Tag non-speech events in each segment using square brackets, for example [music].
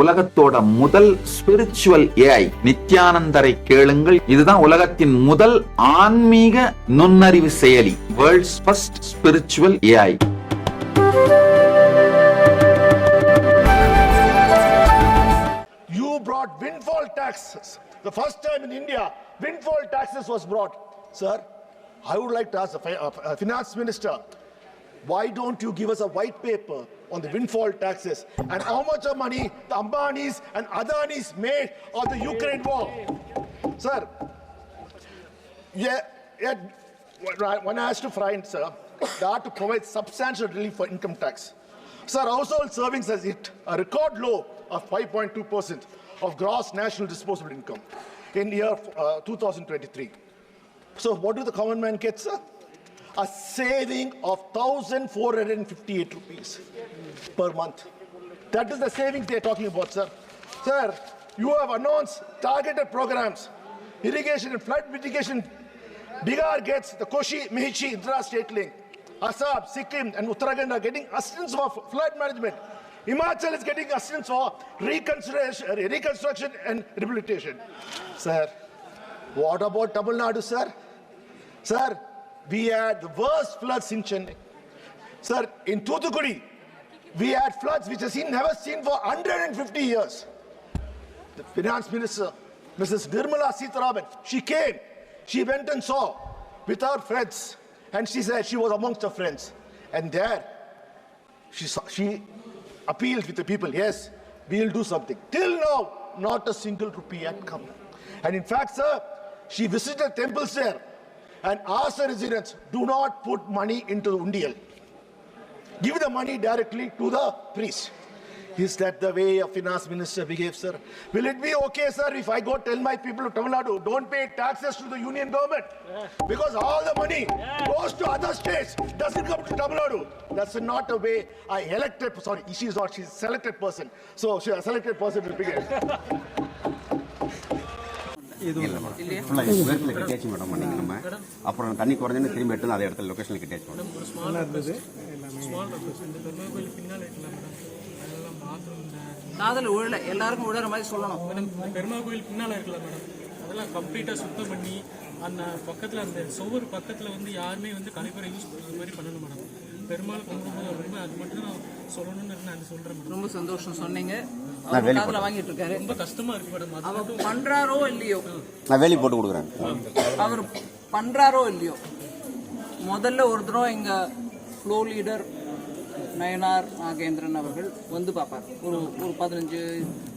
உலகத்தோட முதல் spiritual AI நித்யானந்தரை கேளுங்கள் இதுதான் உலகத்தின் முதல் ஆன்மீக நுண்ணறிவு செயலி world's first spiritual AI You brought windfall taxes. The first time in India, windfall taxes was brought. Sir, I would like to ask the finance minister, why don't you give us a white paper on the windfall taxes and how much of money the Ambanis and Adanis made on the Ukraine war? Sir, yeah, yeah, when asked to find, sir, they are to provide substantial relief for income tax. Sir, household savings has hit a record low of 5.2% of gross national disposable income in year uh, 2023. So what do the common man get, sir? A saving of 1,458 rupees per month. That is the savings they are talking about, sir. Sir, you have announced targeted programs, irrigation and flood mitigation. Bihar gets the Koshi Mehichi Indra State Link. Assam, Sikkim, and Uttarakhand are getting assistance for flood management. Himachal is getting assistance for reconstruction, reconstruction and rehabilitation. Sir, what about Tamil Nadu, sir? Sir, we had the worst floods in Chennai. Sir, in Toothukudi, we had floods which has seen, never seen for 150 years. The finance minister, Mrs. Nirmala Sitaraman, she came, she went and saw with her friends, and she said she was amongst her friends. And there, she, saw, she appealed with the people, yes, we'll do something. Till now, not a single rupee had come. And in fact, sir, she visited temples there and ask the residents, do not put money into the undial. Give the money directly to the priest. Is that the way a finance minister behaves, sir? Will it be okay, sir, if I go tell my people of Tamil Nadu, don't pay taxes to the union government? Because all the money goes to other states, doesn't come to Tamil Nadu. That's not a way I elected, sorry, she is not, she's a selected person. So she a selected person will begin. [laughs] வேர்க்கில் கட்டியாச்சு madam நம்ம அப்புறம் தண்ணி குறைஞ்சோன்னு திரும்பி எடுத்து அதே இடத்துல லொக்கேஷனில் கட்டியாச்சு மேடம் காதல் உழல. எல்லாருக்கும் உழற மாதிரி சொல்லணும். மேடம் பெருமா கோயில் பின்னால இருக்குல்ல மேடம் அதெல்லாம் கம்ப்ளீட்டா சுத்தம் பண்ணி அந்த பக்கத்துல அந்த சுவர் பக்கத்துல வந்து யாருமே வந்து கழிப்பறை யூஸ் பண்ற மாதிரி பண்ணணும் மேடம் பெருமாள் கும்பிடும்போது ரொம்ப அது மட்டும் நான் சொல்லணும்னு நான் சொல்றேன் மேடம். ரொம்ப சந்தோஷம் சொன்னீங்க. அவர் காதுல வாங்கிட்டு இருக்காரு ரொம்ப கஷ்டமா இருக்கு மேடம் அவர் பண்றாரோ இல்லையோ? நான் வேலி போட்டு கொடுக்குறேன். அவர் பண்றாரோ இல்லையோ? முதல்ல ஒரு தடவை எங்க ஃப்ளோ லீடர் நயனார் நாகேந்திரன் அவர்கள் வந்து பார்ப்பார். ஒரு ஒரு பதினஞ்சு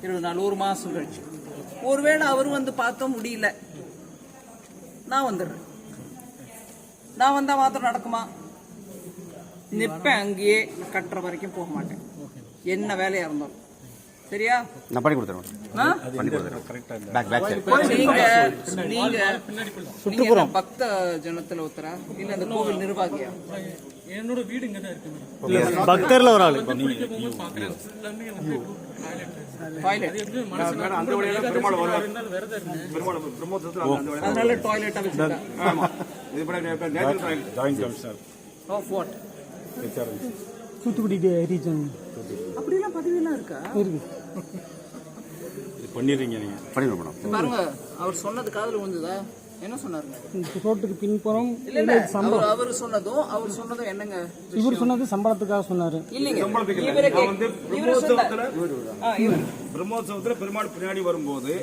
இருபது நாள் ஒரு மாசம் கழிச்சு. ஒருவேளை அவர் வந்து பார்த்த முடியல. நான் வந்துடுறேன். நான் வந்தா மாத்திரம் நடக்குமா? நிப்பேன் அங்கேயே கட்டுற வரைக்கும் போக மாட்டேன். என்ன வேலையா இருந்தாலும். சரியா? நான் பண்ணி சைடு நீங்க நீங்க பக்த ஜனத்துல ஒருத்தரா? இல்ல அந்த கோவில் நிர்வாகியா? என்னோட வீடு இங்க தான் இருக்கு பக்தர்ல ஒரு ஆளு. அதனால டாய்லெட்டா வச்சிருக்கேன் வாட் தூத்துக்குடி ரீஜன் அப்படிலாம் பதவியெல்லாம் இருக்கா? இது பண்ணிடுறீங்க நீங்க. பண்ணிடுவோம் மேடம். பாருங்க அவர் சொன்னது காதுல விழுந்ததா என்ன சொன்னாருங்க? ரோட்டுக்கு பின்புறம் இல்ல இல்ல அவர் சொன்னதும் அவர் சொன்னதும் என்னங்க இவர் சொன்னது சம்பளத்துக்காக சொன்னாரு. இல்லைங்க. பிரம்மோத்சவத்துல பெருமாள் பின்னாடி வரும்போது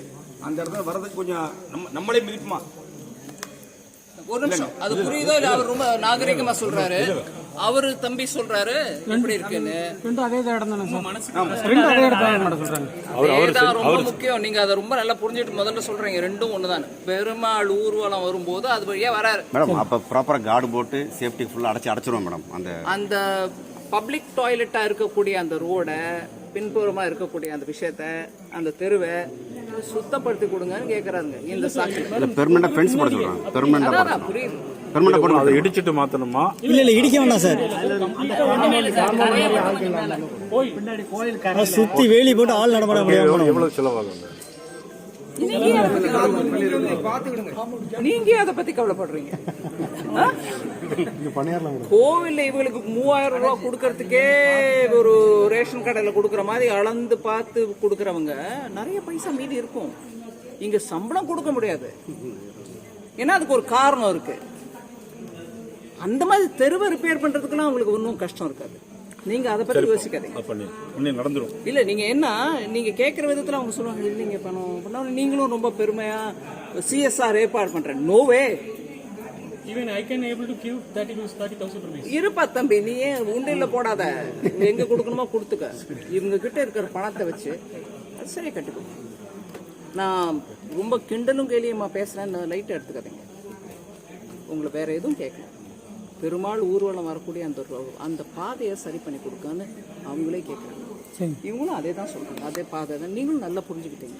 அந்த இடத்துல வர்றதுக்கு கொஞ்சம் நம்ம நம்மளே மிதிப்புமா? ஒரு நிமிஷம். அது புரியுதோ இல்ல அவர் ரொம்ப நாகரிகமா சொல்றாரு? அவரு தம்பி சொல்றாரு எப்படி இருக்குன்னு. ரெண்டும் அதே இடம் தானே அதே சொல்றாங்க. ரொம்ப முக்கியம். நீங்க அதை ரொம்ப நல்லா புரிஞ்சுட்டு முதல்ல சொல்றீங்க. ரெண்டும் ஒண்ணுதான். பெருமாள் ஊர்வலம் வரும்போது அது வழியா வராரு. மேடம் அப்போ ப்ராப்பராக கார்டு போட்டு சேஃப்டி ஃபுல்லாக அடைச்சி அடைச்சிருவோம் மேடம். அந்த அந்த பப்ளிக் டாய்லெட்டா இருக்கக்கூடிய அந்த ரோடை பின்புறமா இருக்கக்கூடிய அந்த விஷயத்த அந்த தெருவை சுத்தப்படுத்தி கொடுங்கன்னு கேக்குறாங்க இந்த சாக்கு. இல்லை பெர்மனெண்ட்டாக ஃபென்ஸ் போட சொல்கிறாங்க பெர்மனெண்ட்டாக அதான் புரியுது. பெர்மனெண்ட்டாக போட அதை இடிச்சிட்டு மாத்தணுமா? இல்ல இல்ல இடிக்க வேண்டாம் சார். சுத்தி வேலி போட்டு ஆள் நடமாட முடியாது எவ்வளவு செலவாகும் நீங்க அதை பத்தி கவலைப்படுறீங்க. நீங்க அதை பத்தி கவலைப்படுறீங்க. ஆ? கோவில்ல இவங்களுக்கு மூவாயிரம் ரூபாய் கொடுக்கறதுக்கே ஒரு ரேஷன் கடையில கொடுக்கற மாதிரி அளந்து பார்த்து கொடுக்கறவங்க நிறைய பைசா மீதி இருக்கும். இங்க சம்பளம் கொடுக்க முடியாது. ஏன்னா அதுக்கு ஒரு காரணம் இருக்கு. அந்த மாதிரி தெருவை ரிப்பேர் பண்றதுக்குலாம் அவங்களுக்கு ஒன்றும் கஷ்டம் இருக்காது. நீங்க அதை பத்தி யோசிக்காதீங்க. நடந்துரும். இல்ல நீங்க என்ன நீங்க கேட்குற விதத்துல அவங்க சொல்லுவாங்க இல்லைங்க பணம் பண்ண நீங்களும் ரொம்ப பெருமையா சிஎஸ்ஆர் ஏற்பாடு பண்றேன். No way even I can able to give thirty two thirty thousand rupees இருப்பா தம்பி நீ ஏன் உண்டியல்ல போடாத? எங்க கொடுக்கணுமோ கொடுத்துக்க. இவங்க கிட்ட இருக்கிற பணத்தை வச்சு அது சரியா கட்டிக்கோ. நான் ரொம்ப கிண்டலும் கேலியமா பேசுறேன் லைட்டை எடுத்துக்காதீங்க. உங்களை வேற எதுவும் கேட்கல பெருமாள் ஊர்வலம் வரக்கூடிய அந்த அந்த பாதையை சரி பண்ணி கொடுக்கான்னு அவங்களே கேட்குறாங்க இவங்களும் அதே தான் சொல்றாங்க. அதே பாதை தான். நீங்களும் நல்லா புரிஞ்சுக்கிட்டீங்க.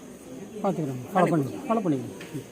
பார்த்துக்கிறேன் ஃபாலோ பண்ணி ஃபாலோ பண்ணிக்கிறேன்.